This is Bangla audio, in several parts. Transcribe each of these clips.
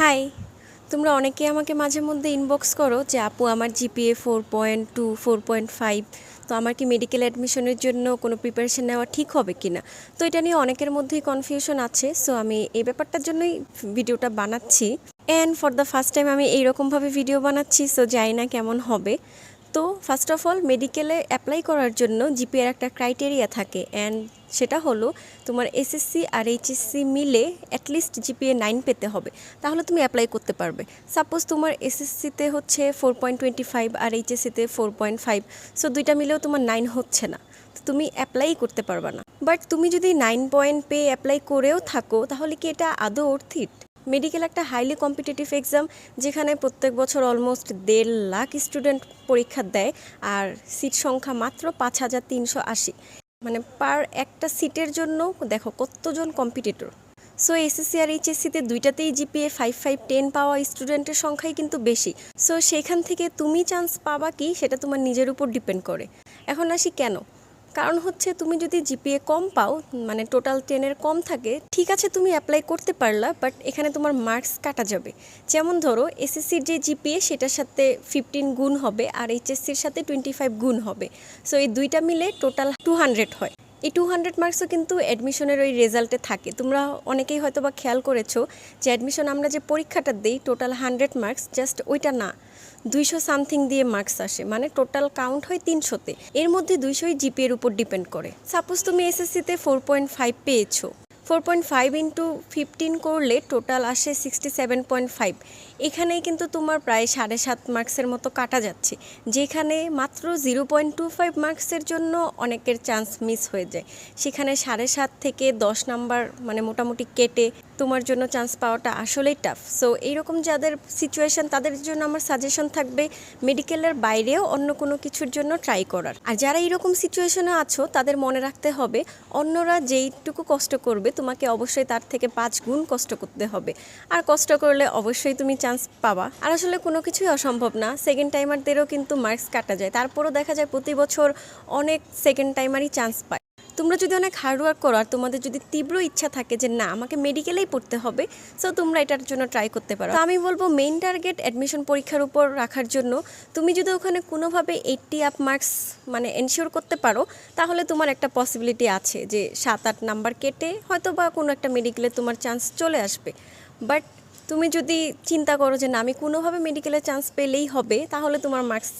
হাই, তোমরা অনেকে আমাকে মাঝে মধ্যে ইনবক্স করো যে, আপু, আমার GPA four point two four point five তো আমার কি মেডিকেল অ্যাডমিশনের জন্য কোনো প্রিপারেশন নেওয়া ঠিক হবে কি না? তো এটা নিয়ে অনেকের মধ্যেই কনফিউশন আছে সো আমি এই ব্যাপারটার জন্যই ভিডিওটা বানাচ্ছি। And for the first time আমি এইরকমভাবে ভিডিও বানাচ্ছি সো যাই না কেমন হবে। তো ফার্স্ট অফ অল মেডিকেলে অ্যাপ্লাই করার জন্য জিপিএর একটা ক্রাইটেরিয়া থাকে। অ্যান্ড সেটা হলো, তোমার এসএসসি আর এইচএসসি মিলে অ্যাটলিস্ট জিপিএ নাইন পেতে হবে। তাহলে তুমি অ্যাপ্লাই করতে পারবে। সাপোজ তোমার এসএসসিতে হচ্ছে ফোর পয়েন্ট টোয়েন্টি ফাইভ আর এইচএসসিতে ফোর পয়েন্ট ফাইভ সো দুইটা মিলেও তোমার নাইন হচ্ছে না। তো তুমি অ্যাপ্লাই করতে পারবে না। বাট তুমি যদি নাইন পয়েন্ট পেয়ে অ্যাপ্লাই করেও থাকো, তাহলে কি এটা আদৌ অর্থিত? মেডিকেল একটা হাইলি কম্পিটিটিভ এক্সাম যেখানে প্রত্যেক বছর অলমোস্ট দেড় লাখ স্টুডেন্ট পরীক্ষা দেয়, আর সিট সংখ্যা মাত্র পাঁচ হাজার তিনশো আশি। মানে পার একটা সিটের জন্য দেখো কতজন কম্পিটিটর সো এসএসসি আর এইচএসসিতে দুইটাতেই জিপিএ ফাইভ ফাইভ টেন পাওয়া স্টুডেন্টের সংখ্যাই কিন্তু বেশি। সো সেখান থেকে তুমি চান্স পাবা কি? সেটা তোমার নিজের উপর ডিপেন্ড করে। এখন আসি কেন? কারণ হচ্ছে তুমি যদি জিপিএ কম পাও মানে টোটাল টেনের কম থাকে, ঠিক আছে তুমি অ্যাপ্লাই করতে পারলা বাট এখানে তোমার মার্কস কাটা যাবে। যেমন ধরো এসএসসির যে জিপিএ সেটার সাথে ফিফটিন গুণ হবে, আর এইচএসসির সাথে টোয়েন্টি ফাইভ গুণ হবে। সো এই দুইটা মিলে টোটাল টু হান্ড্রেড হয়। এই টু হান্ড্রেড মার্কসও কিন্তু অ্যাডমিশনের ওই রেজাল্টে থাকে। তোমরা অনেকেই হয়তো বা খেয়াল করেছ যে অ্যাডমিশন আমরা যে পরীক্ষাটা দিই টোটাল হান্ড্রেড মার্কস জাস্ট ওইটা না। দুইশো সামথিং দিয়ে মার্কস আসে মানে টোটাল কাউন্ট হয় তিনশোতে। এর মধ্যে দুইশোই জিপিএর উপর ডিপেন্ড করে। সাপোজ তুমি এসএসসিতে ফোর পয়েন্ট ফাইভ পেয়েছ। Four point five into fifteen করলে টোটাল আসে সিক্সটি সেভেন পয়েন্ট ফাইভ এখানেই কিন্তু তোমার প্রায় সাড়ে সাত মার্কসের মতো কাটা যাচ্ছে, যেখানে মাত্র জিরো পয়েন্ট টু ফাইভ মার্কসের জন্য অনেকের চান্স মিস হয়ে যায়। সেখানে সাড়ে সাত থেকে দশ নাম্বার মানে মোটামুটি কেটে তোমার জন্য চান্স পাওয়াটা আসলেই টাফ সো এইরকম যাদের সিচুয়েশন তাদের জন্য আমার সাজেশন থাকবে মেডিকেলের বাইরেও অন্য কোনো কিছুর জন্য ট্রাই করার। আর যারা এইরকম সিচুয়েশনে আছো, তাদের মনে রাখতে হবে, অন্যরা যেইটুকু কষ্ট করবে, তোমাকে অবশ্যই তার থেকে পাঁচ গুণ কষ্ট করতে হবে। আর কষ্ট করলে অবশ্যই তুমি চান্স পাবা। আর আসলে কোনো কিছুই অসম্ভব না। সেকেন্ড টাইমারদেরও কিন্তু মার্কস কাটা যায়। তারপরও দেখা যায় প্রতি বছর অনেক সেকেন্ড টাইমারই চান্স পায়। তোমরা যদি অনেক হার্ডওয়ার্ক করো আর তোমাদের যদি তীব্র ইচ্ছা থাকে যে না, আমাকে মেডিকেলেই পড়তে হবে সো তোমরা এটার জন্য ট্রাই করতে পারো। তো আমি বলব মেইন টার্গেট অ্যাডমিশন পরীক্ষার উপর রাখার জন্য, তুমি যদি ওখানে কোনোভাবে এইটটি আপ মার্কস মানে এনশিওর করতে পারো, তাহলে তোমার একটা পসিবিলিটি আছে যে সাত, আট নাম্বার কেটে হয়তো বা কোনো একটা মেডিকেলে তোমার চান্স চলে আসবে। বাট তুমি যদি চিন্তা করো যে না, আমি কোনোভাবে মেডিকেলে চান্স পেলেই হবে, তাহলে তোমার মার্কস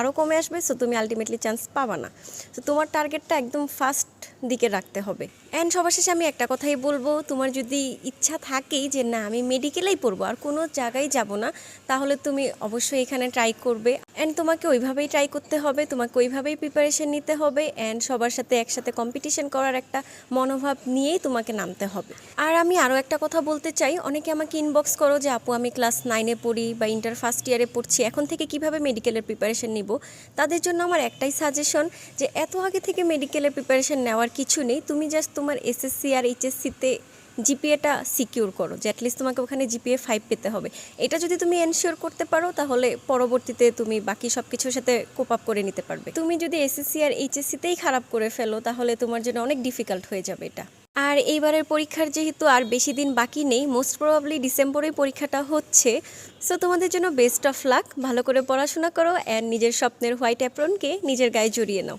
আরও কমে আসবে সো তুমি আলটিমেটলি চান্স পাবা না। তো তোমার টার্গেটটা একদম ফার্স্ট দিকে রাখতে হবে। অ্যান্ড সবার শেষে আমি একটা কথাই বলব, তোমার যদি ইচ্ছা থাকেই যে না, আমি মেডিকেলেই পড়ব, আর কোনো জায়গায় যাব না, তাহলে তুমি অবশ্যই এখানে ট্রাই করবে। অ্যান্ড তোমাকে ওইভাবেই ট্রাই করতে হবে, তোমাকে ওইভাবেই প্রিপারেশন নিতে হবে অ্যান্ড সবার সাথে একসাথে কম্পিটিশন করার একটা মনোভাব নিয়েই তোমাকে নামতে হবে। আর আমি আরও একটা কথা বলতে চাই, অনেকে আমাকে ইনবক্স করো যে, আপু, আমি ক্লাস নাইনে পড়ি বা ইন্টার ফার্স্ট ইয়ারে পড়ছি, এখন থেকে কীভাবে মেডিকেলের প্রিপারেশন নিব? তাদের জন্য আমার একটাই সাজেশন যে, এত আগে থেকে মেডিকেলের প্রিপারেশন নেওয়ার কিছু নেই। তুমি জাস্ট তোমার এসএসসি আর এইচএসসিতে জিপিএটা সিকিউর করো, যে অ্যাটলিস্ট তোমাকে ওখানে জিপিএ ফাইভ পেতে হবে। এটা যদি তুমি এনশিওর করতে পারো, তাহলে পরবর্তীতে তুমি বাকি সব কিছুর সাথে কোপ আপ করে নিতে পারবে। তুমি যদি এসএসসি আর এইচএসসিতেই খারাপ করে ফেলো, তাহলে তোমার জন্য অনেক ডিফিকাল্ট হয়ে যাবে এটা। আর এইবারের পরীক্ষার যেহেতু আর বেশি দিন বাকি নেই মোস্ট প্রবাবলি ডিসেম্বরেই পরীক্ষাটা হচ্ছে। সো তোমাদের জন্য বেস্ট অফ লাক ভালো করে পড়াশোনা করো অ্যান্ড নিজের স্বপ্নের হোয়াইট অ্যাপ্রনকে নিজের গায়ে জড়িয়ে নাও।